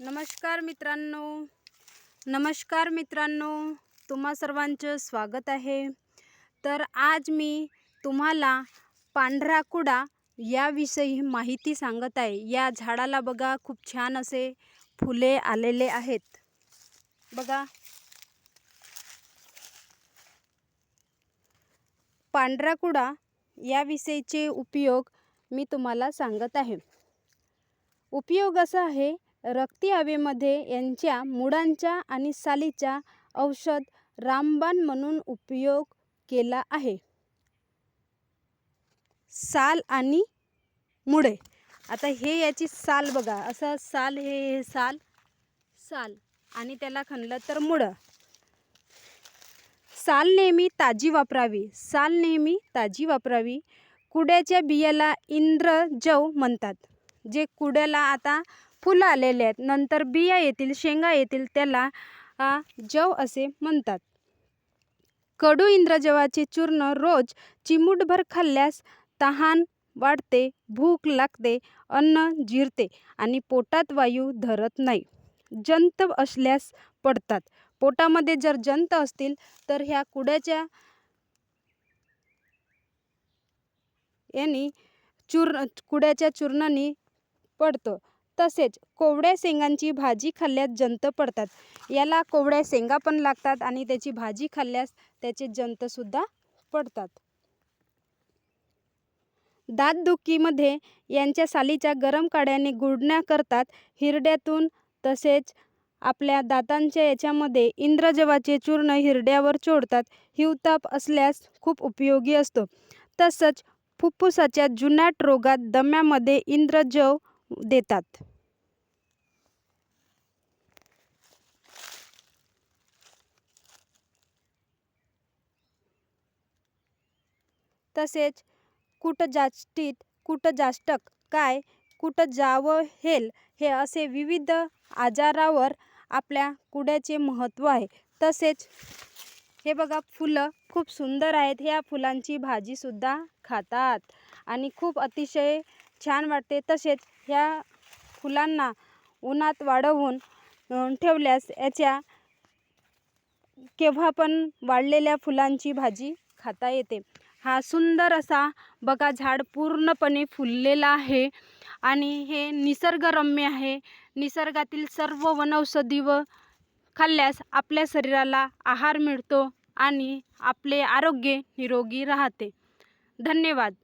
नमस्कार मित्रांनो. नमस्कार मित्रांनो. तुम्हा सर्वांचं स्वागत आहे. तर आज मी तुम्हाला पांढरा कुडा याविषयी माहिती सांगत आहे. या झाडाला बघा खूप छान असे फुले आलेले आहेत. बघा. पांढरा कुडा याविषयीचे उपयोग मी तुम्हाला सांगत आहे. उपयोग असा आहे रक्ती हवेमध्ये यांच्या मुळांच्या आणि सालीच्या औषध रामबाण म्हणून उपयोग केला आहे. साल आणि मुळे. आता हे याची साल बघा. असं साल हे हे साल साल आणि त्याला खणलं तर मुळं. साल नेहमी ताजी वापरावी. साल नेहमी ताजी वापरावी. कुड्याच्या बियाला इंद्रजव म्हणतात. जे कुड्याला आता फुलं आलेले आहेत. नंतर बिया येतील शेंगा येतील त्याला आ, जव असे म्हणतात. कडू इंद्रजवाचे चूर्ण रोज चिमूटभर खाल्ल्यास तहान वाढते भूक लागते अन्न जिरते आणि पोटात वायू धरत नाही. जंत असल्यास पडतात. पोटामध्ये जर जंत असतील तर ह्या कुड्याच्या यांनी चूर्ण कुड्याच्या चूर्णाने पडतो. तसेच कोवड्या शेंगांची भाजी खाल्ल्यास जंत पडतात. याला कोवड्या शेंगा पण लागतात आणि त्याची भाजी खाल्ल्यास त्याचे जंतसुद्धा पडतात. दातदुखीमध्ये यांच्या सालीच्या गरम काड्याने गुडण्या करतात. हिरड्यातून तसेच आपल्या दातांच्या याच्यामध्ये इंद्रजवाचे चूर्ण हिरड्यावर चोडतात. हिवताप असल्यास खूप उपयोगी असतो. तसंच फुफ्फुसाच्या जुनाट रोगात दम्यामध्ये इंद्रजव देतात. तसेच कुटजाष्टीत कुटजाष्टक काय कुठं जावं हेल हे असे विविध आजारावर आपल्या कुड्याचे महत्त्व आहे. तसेच हे बघा फुलं खूप सुंदर आहेत. ह्या फुलांची भाजीसुद्धा खातात आणि खूप अतिशय छान वाटते. तसेच ह्या फुलांना उन्हात वाढवून ठेवल्यास याच्या केव्हा पण वाढलेल्या फुलांची भाजी खाता येते. हा सुंदर असा बघा झाड पूर्णपणे फुललेला आहे. आणि हे निसर्गरम्य आहे. निसर्गातील सर्व वनौषधी व खाल्ल्यास आपल्या शरीराला आहार मिळतो आणि आपले आरोग्य निरोगी राहते. धन्यवाद.